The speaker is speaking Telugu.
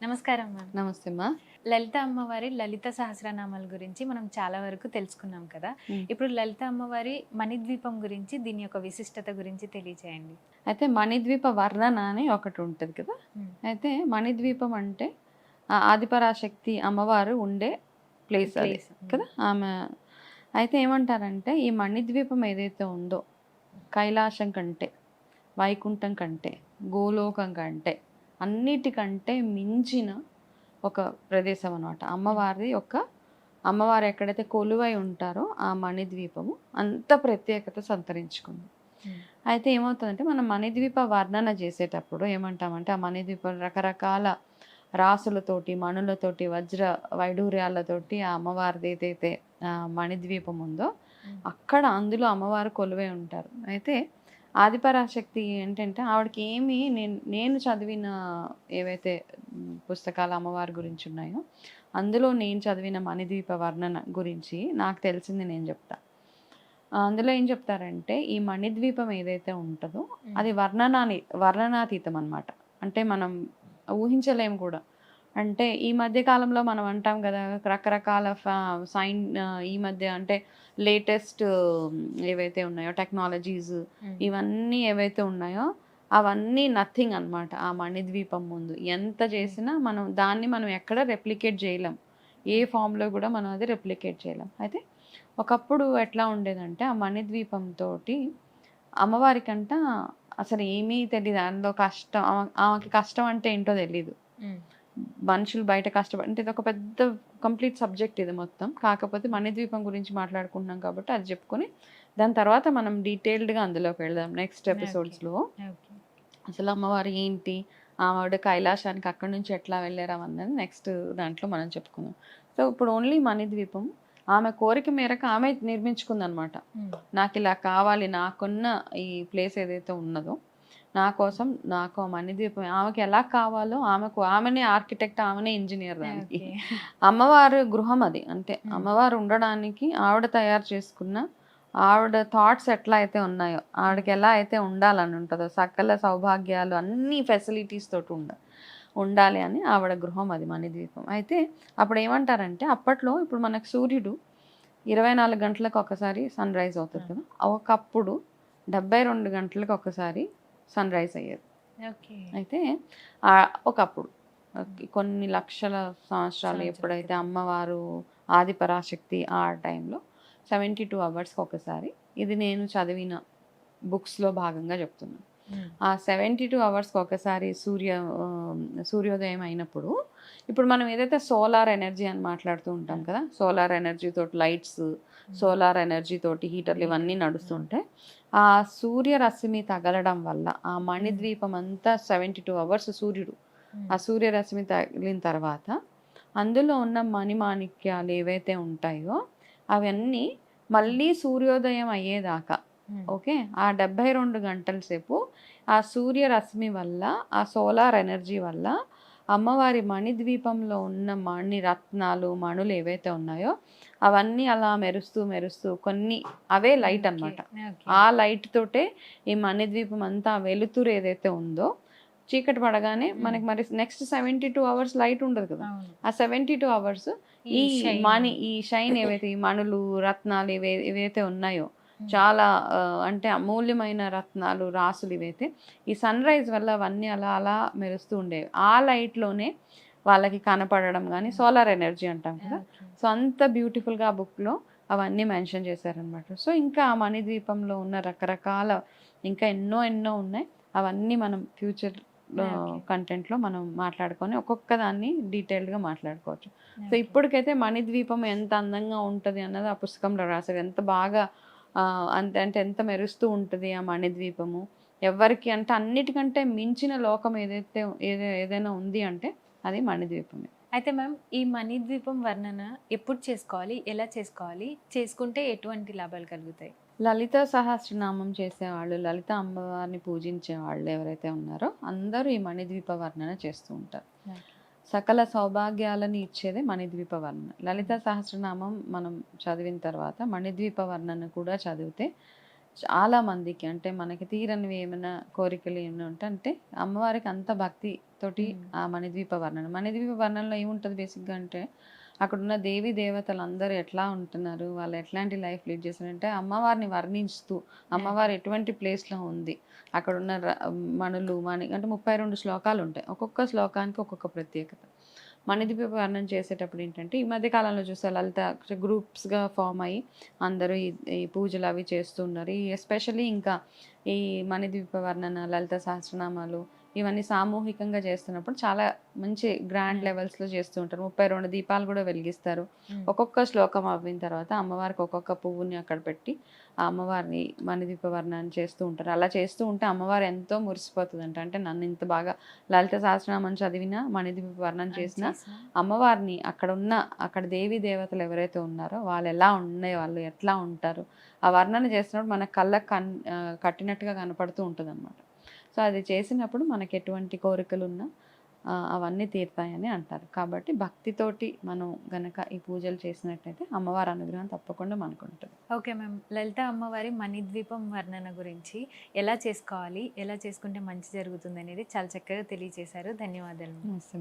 నమస్కారం మ్యామ్ నమస్తే అమ్మా లలిత అమ్మవారి లలిత సహస్రనామాల గురించి మనం చాలా వరకు తెలుసుకున్నాం కదా. ఇప్పుడు లలిత అమ్మవారి మణిద్వీపం గురించి దీని యొక్క విశిష్టత గురించి తెలియజేయండి అయితే మణిద్వీప వర్ణన అని ఒకటి ఉంటుంది కదా. అయితే మణిద్వీపం అంటే ఆ ఆదిపరాశక్తి అమ్మవారు ఉండే ప్లేస్ అది. కదా ఆమె అయితే ఏమంటారంటే ఈ మణిద్వీపం ఏదైతే ఉందో కైలాసం కంటే వైకుంఠం కంటే గోలోకం కంటే అన్నిటికంటే మించిన ఒక ప్రదేశం అనమాట అమ్మవారి యొక్క అమ్మవారు ఎక్కడైతే కొలువై ఉంటారో ఆ మణిద్వీపము అంత ప్రత్యేకత సంతరించుకుంది. అయితే ఏమవుతుందంటే మనం మణిద్వీప వర్ణన చేసేటప్పుడు ఏమంటామంటే ఆ మణిద్వీప రకరకాల రాసులతోటి మణులతోటి వజ్ర వైడూర్యాలతోటి ఆ అమ్మవారిది ఏదైతే మణిద్వీపం ఉందో. అక్కడ అందులో అమ్మవారు కొలువై ఉంటారు అయితే ఆదిపరాశక్తి ఏంటంటే ఆవిడకి ఏమి నేను నేను చదివిన ఏవైతే పుస్తకాలు అమ్మవారి గురించి ఉన్నాయో అందులో నేను చదివిన మణిద్వీప వర్ణన గురించి నాకు తెలిసింది నేను చెప్తా. అందులో ఏం చెప్తారంటే ఈ మణిద్వీపం ఏదైతే ఉంటుందో అది వర్ణనాని వర్ణనాతీతం అన్నమాట. అంటే మనం ఊహించలేము కూడా. అంటే ఈ మధ్య కాలంలో మనం అంటాం కదా రకరకాల సైన్ ఈ మధ్య అంటే లేటెస్ట్ ఏవైతే ఉన్నాయో టెక్నాలజీస్. ఇవన్నీ ఏవైతే ఉన్నాయో అవన్నీ నథింగ్ అన్నమాట. ఆ మణిద్వీపం ముందు ఎంత చేసినా మనం దాన్ని మనం ఎక్కడ రెప్లికేట్ చేయలేం. ఏ ఫామ్లో కూడా మనం అది రెప్లికేట్ చేయలేం. అయితే ఒకప్పుడు ఎట్లా ఉండేదంటే ఆ మణిద్వీపంతో అమ్మవారికంట అసలు ఏమీ తెలియదు అందులో కష్టం ఆమె- ఆమెకి కష్టం అంటే ఏంటో తెలియదు మ్మ్. మనుషులు బయట కష్టపడి అంటే ఇది ఒక పెద్ద కంప్లీట్ సబ్జెక్ట్ ఇది మొత్తం. కాకపోతే మణిద్వీపం గురించి మాట్లాడుకుంటున్నాం కాబట్టి అది చెప్పుకొని దాని తర్వాత మనం డీటెయిల్డ్గా అందులోకి వెళ్దాం నెక్స్ట్ ఎపిసోడ్స్లో. అసలు అమ్మవారు ఏంటి? ఆవిడ కైలాసానికి అక్కడి నుంచి ఎట్లా వెళ్ళారు అన్నది నెక్స్ట్ దాంట్లో మనం చెప్పుకుందాం. సో ఇప్పుడు ఓన్లీ మణిద్వీపం. ఆమె కోరిక మేరకు ఆమె నిర్మించుకుందనమాట. నాకు ఇలా కావాలి నాకున్న ఈ ప్లేస్ ఏదైతే ఉన్నదో నా కోసం నాకు ఆ మణిద్వీపం ఆమెకి ఎలా కావాలో ఆమెకు ఆమెనే ఆర్కిటెక్ట్ ఆమెనే ఇంజనీర్ దానికి. అమ్మవారు గృహం అది అంటే. అమ్మవారు ఉండడానికి ఆవిడ తయారు చేసుకున్న ఆవిడ థాట్స్ ఎట్లా అయితే ఉన్నాయో ఆవిడకి ఎలా అయితే ఉండాలని ఉంటుందో సకల సౌభాగ్యాలు అన్ని ఫెసిలిటీస్ తోటి ఉండ ఉండాలి అని ఆవిడ గృహం అది మణిద్వీపం అయితే అప్పుడు ఏమంటారంటే అప్పట్లో ఇప్పుడు మనకు సూర్యుడు ఇరవై నాలుగు గంటలకు ఒకసారి సన్ రైజ్ అవుతుంది కదా ఒకప్పుడు డెబ్బై రెండు గంటలకు ఒకసారి సన్ రైజ్ అయ్యేది ఓకే. అయితే ఒకప్పుడు కొన్ని లక్షల సంవత్సరాలు ఎప్పుడైతే. అమ్మవారు ఆదిపరాశక్తి ఆ టైంలో సెవెంటీ టూ అవర్స్కి ఒకసారి ఇది నేను చదివిన బుక్స్లో భాగంగా చెప్తున్నాను. ఆ సెవెంటీ టూ అవర్స్కి ఒకసారి సూర్య సూర్యోదయం అయినప్పుడు ఇప్పుడు మనం ఏదైతే సోలార్ ఎనర్జీ అని మాట్లాడుతూ ఉంటాం కదా సోలార్ ఎనర్జీ తోటి లైట్స్ సోలార్ ఎనర్జీ తోటి హీటర్లు ఇవన్నీ నడుస్తుంటే ఆ సూర్యరశ్మి తగలడం వల్ల ఆ మణిద్వీపం అంతా సెవెంటీ టూ అవర్స్ సూర్యుడు మ్మ్. ఆ సూర్యరశ్మి తగిలిన తర్వాత అందులో ఉన్న మణిమాణిక్యాలు ఏవైతే ఉంటాయో అవన్నీ మళ్ళీ సూర్యోదయం అయ్యేదాకా. ఓకే ఆ డెబ్బై రెండు గంటల సేపు ఆ సూర్యరశ్మి వల్ల ఆ సోలార్ ఎనర్జీ వల్ల అమ్మవారి మణిద్వీపంలో ఉన్న మణి రత్నాలు మణులు ఏవైతే ఉన్నాయో అవన్నీ అలా మెరుస్తూ మెరుస్తూ కొన్ని అవే లైట్. ఓకే. ఆ లైట్ తోటే ఈ మణిద్వీపం అంతా వెలుతురు ఏదైతే ఉందో చీకటి పడగానే. మనకి మరి next seventy two hours light ఉండదు కదా. ఆ సెవెంటీ టూ అవర్స్ ఈ. మణి ఈ షైన్ ఏవైతే ఈ మణులు రత్నాలు ఇవే ఏవైతే ఉన్నాయో. చాలా అంటే అమూల్యమైన రత్నాలు రాసులు ఇవైతే. ఈ సన్ రైజ్ వల్ల అవన్నీ అలా అలా మెరుస్తూ ఉండేవి. ఆ లైట్లోనే వాళ్ళకి కనపడడం కానీ సోలార్ ఎనర్జీ అంటాం కదా. సో అంత బ్యూటిఫుల్గా ఆ బుక్లో అవన్నీ మెన్షన్ చేశారనమాట సో ఇంకా ఆ మణిద్వీపంలో ఉన్న రకరకాల ఇంకా ఎన్నో ఎన్నో ఉన్నాయి. అవన్నీ మనం ఫ్యూచర్. కంటెంట్లో మనం మాట్లాడుకొని ఒక్కొక్క దాన్ని డీటెయిల్డ్గా మాట్లాడుకోవచ్చు. సో. ఇప్పటికైతే మణిద్వీపం ఎంత అందంగా ఉంటుంది అన్నది ఆ పుస్తకంలో రాశారు. ఎంత బాగా అంత అంటే ఎంత మెరుస్తూ ఉంటుంది ఆ మణిద్వీపము. ఎవరికి అంటే అన్నిటికంటే మించిన లోకం ఏదైతే ఏదే ఏదైనా ఉంది అంటే అది మణిద్వీపమే. అయితే మ్యామ్ ఈ మణిద్వీపం వర్ణన ఎప్పుడు చేసుకోవాలి? ఎలా చేసుకోవాలి? చేసుకుంటే ఎటువంటి లాభాలు కలుగుతాయి? లలిత సహస్రనామం చేసేవాళ్ళు లలిత అమ్మవారిని పూజించే వాళ్ళు ఎవరైతే ఉన్నారో అందరూ ఈ మణిద్వీప వర్ణన చేస్తూ ఉంటారు. సకల సౌభాగ్యాలను ఇచ్చేదే మణిద్వీప వర్ణన లలిత సహస్రనామం మనం చదివిన తర్వాత మణిద్వీప వర్ణన కూడా చదివితే చాలా మందికి అంటే మనకి తీరనివి ఏమైనా కోరికలు ఏమైనా ఉంటే అంటే అమ్మవారికి అంత భక్తి తోటి మ్మ్. ఆ మణిద్వీప వర్ణన మణిద్వీప వర్ణనలో ఏముంటుంది బేసిక్గా అంటే అక్కడ ఉన్న దేవి దేవతలు అందరూ ఎట్లా ఉంటున్నారు? వాళ్ళు ఎట్లాంటి లైఫ్ లీడ్ చేస్తారంటే అమ్మవారిని వర్ణిస్తూ అమ్మవారు ఎటువంటి ప్లేస్లో ఉంది? అక్కడ ఉన్న ర- మణులు మణి అంటే ముప్పై రెండు శ్లోకాలు ఉంటాయి. ఒక్కొక్క శ్లోకానికి ఒక్కొక్క ప్రత్యేకత. మణిదీప వర్ణం చేసేటప్పుడు ఏంటంటే ఈ మధ్య కాలంలో చూస్తే లలిత గ్రూప్స్గా ఫామ్ అయ్యి అందరూ ఈ పూజలు అవి చేస్తున్నారు ఈ ఎస్పెషల్లీ ఇంకా ఈ మణిదీప వర్ణన లలిత సహస్రనామాలు ఇవన్నీ సామూహికంగా చేస్తున్నప్పుడు చాలా మంచి గ్రాండ్ Hmm. లెవెల్స్లో చేస్తూ ఉంటారు ముప్పై రెండు దీపాలు కూడా వెలిగిస్తారు మ్మ్. ఒక్కొక్క శ్లోకం అవ్విన తర్వాత అమ్మవారికి ఒక్కొక్క పువ్వుని అక్కడ పెట్టి ఆ అమ్మవారిని మణిదీప వర్ణాన్ని చేస్తూ ఉంటారు అలా చేస్తూ ఉంటే అమ్మవారు ఎంతో మురిసిపోతుంది అంట అంటే నన్ను ఇంత బాగా లలిత సహస్రనామం చదివినా మణిదీప వర్ణన చేసినా చేసినా. అమ్మవారిని అక్కడ ఉన్న అక్కడ దేవి దేవతలు ఎవరైతే ఉన్నారో వాళ్ళు ఎలా ఉన్నాయి వాళ్ళు ఎట్లా ఉంటారు ఆ వర్ణన చేసినప్పుడు మన కళ్ళకు కన్ కట్టినట్టుగా కనపడుతూ ఉంటుంది సో అది చేసినప్పుడు మనకి ఎటువంటి కోరికలు ఉన్నా అవన్నీ తీరుతాయని అంటారు. కాబట్టి భక్తితోటి మనం గనక ఈ పూజలు చేసినట్టయితే అమ్మవారి అనుగ్రహం తప్పకుండా మనకు ఉంటుంది ఓకే మ్యామ్. లలిత అమ్మవారి మణిద్వీపం వర్ణన గురించి ఎలా చేసుకోవాలి ఎలా చేసుకుంటే మంచి జరుగుతుంది అనేది చాలా చక్కగా తెలియజేశారు. ధన్యవాదాలు నమస్తే